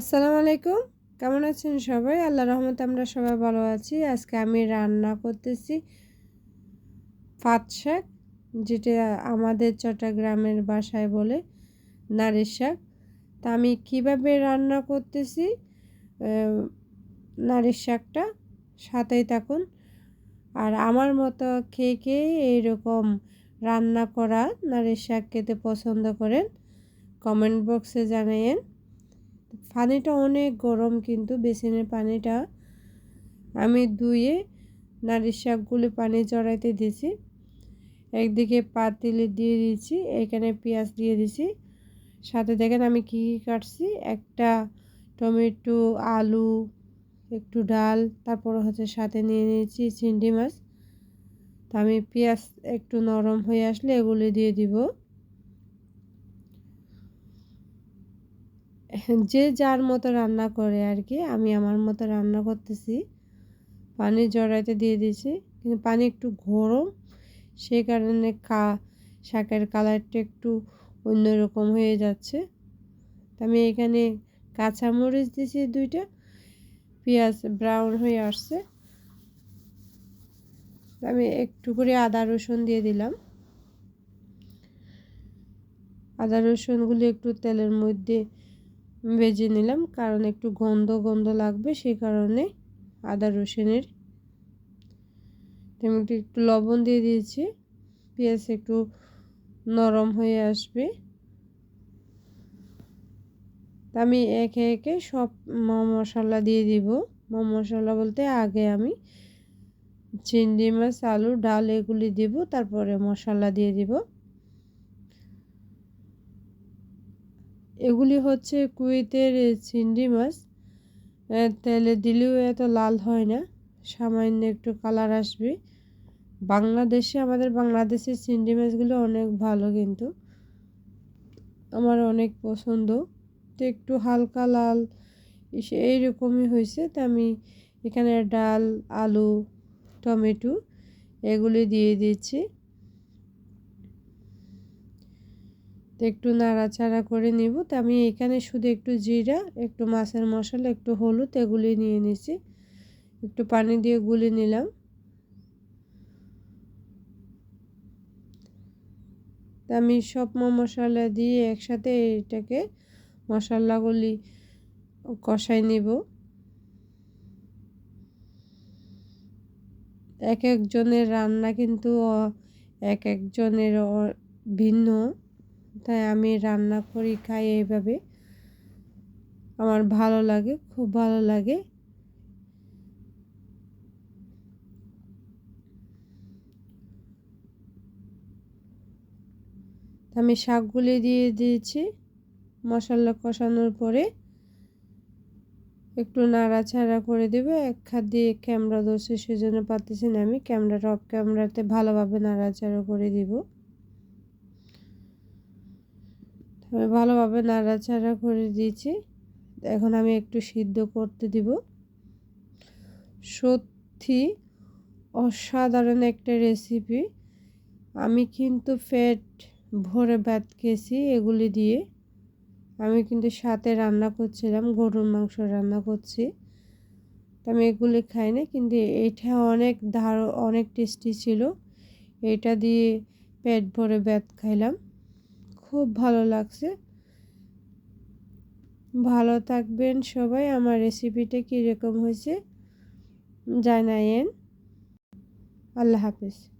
আসসালামু আলাইকুম। কেমন আছেন সবাই? আল্লাহ রহমতে আমরা সবাই ভালো আছি। আজকে আমি রান্না করতেছি পাট শাক, যেটা আমাদের চট্টগ্রামের বাসায় বলে নারীর শাক। তা আমি কীভাবে রান্না করতেছি নারীর শাকটা সাথেই থাকুন। আর আমার মতো খেয়ে খেয়ে এইরকম রান্না করা নারীর শাক খেতে পছন্দ করেন, কমেন্ট বক্সে জানাইয়েন। পানিটা অনেক গরম কিন্তু বেসিনের পানিটা আমি ধুয়ে নারীর শাকগুলি পানি জড়াইতে দিয়েছি। একদিকে পাতিলে দিয়ে দিয়েছি, এখানে পেঁয়াজ দিয়ে দিয়েছি। সাথে দেখেন আমি কী কী কাটছি, একটা টমেটো, আলু, একটু ডাল, তারপর হচ্ছে সাথে নিয়ে নিয়েছি চিংড়ি মাছ। তা আমি পেঁয়াজ একটু নরম হয়ে আসলে এগুলি দিয়ে দিব। যে যার মতো রান্না করে আর কি আমি আমার মতো রান্না করতেছি। পানি জড়াইতে দিয়ে দিয়েছি, কিন্তু পানি একটু গরম সেই কারণে কা, শাকের কালারটা একটু অন্যরকম হয়ে যাচ্ছে। আমি এখানে কাঁচামরিচ দিয়েছি দুইটা, পেঁয়াজ ব্রাউন হয়ে আসছে। আমি একটু করে আদা রসুন দিয়ে দিলাম। আদা রসুনগুলি একটু তেলের মধ্যে ভেজে নিলাম, কারণ একটু গন্ধ গন্ধ লাগবে, সেই কারণে আদা রসুনের তেমনি একটু লবণ দিয়ে দিয়েছি, পেঁয়াজ একটু নরম হয়ে আসবে। আমি একে একে সব মশলা দিয়ে দিব। মশলা বলতে আগে আমি চিংড়ি মাছ, আলু, ডাল এগুলি দিব, তারপরে মশলা দিয়ে দিব। এগুলি হচ্ছে কুয়েতের চিংড়ি মাছ। তেলে দিলেও এত লাল হয় না, সামান্য একটু কালার আসবে। বাংলাদেশে, আমাদের বাংলাদেশের চিংড়ি মাছগুলো অনেক ভালো কিন্তু, আমার অনেক পছন্দ। তো একটু হালকা লাল এইরকমই হয়েছে। তা আমি এখানে ডাল, আলু, টমেটো এগুলি দিয়ে দিচ্ছি। তো একটু নাড়াচাড়া করে নিব। তো আমি এখানে শুধু একটু জিরা, একটু মাছের মশলা, একটু হলুদ এগুলি নিয়ে নিছি একটু পানি দিয়ে গুলি নিলাম। তা আমি সব মশলা দিয়ে একসাথে এটাকে মশলাগুলি কষাই নিব। এক একজনের রান্না কিন্তু এক একজনের ভিন্ন। তাই আমি রান্না করি, খাই এইভাবে। আমার ভালো লাগে, খুব ভালো লাগে। আমি শাকগুলি দিয়ে দিয়েছি মশলা কষানোর পরে। একটু নাড়াচাড়া করে দেবে, এক হাত দিয়ে ক্যামেরা ধরছে, সেজন্য পাতেছি না আমি। ক্যামেরাটা অফ ক্যামেরাতে ভালোভাবে নাড়াচাড়া করে দিব। আমি ভালোভাবে নাড়াচাড়া করে দিয়েছি। এখন আমি একটু সিদ্ধ করতে দিব। সত্যি অসাধারণ একটা রেসিপি আমি কিন্তু ফ্যাট ভরে ভাত খেয়েছি এগুলি দিয়ে। আমি কিন্তু সাথে রান্না করছিলাম, গরুর মাংস রান্না করছি। আমি এগুলি খাই না কিন্তু এটা অনেক ধার অনেক টেস্টি ছিল। এটা দিয়ে পেট ভরে ভাত খাইলাম। খুব ভালো লাগছে। ভালো থাকবেন সবাই। আমার রেসিপিটা কীরকম হয়েছে জানায়েন। আল্লাহ হাফিজ।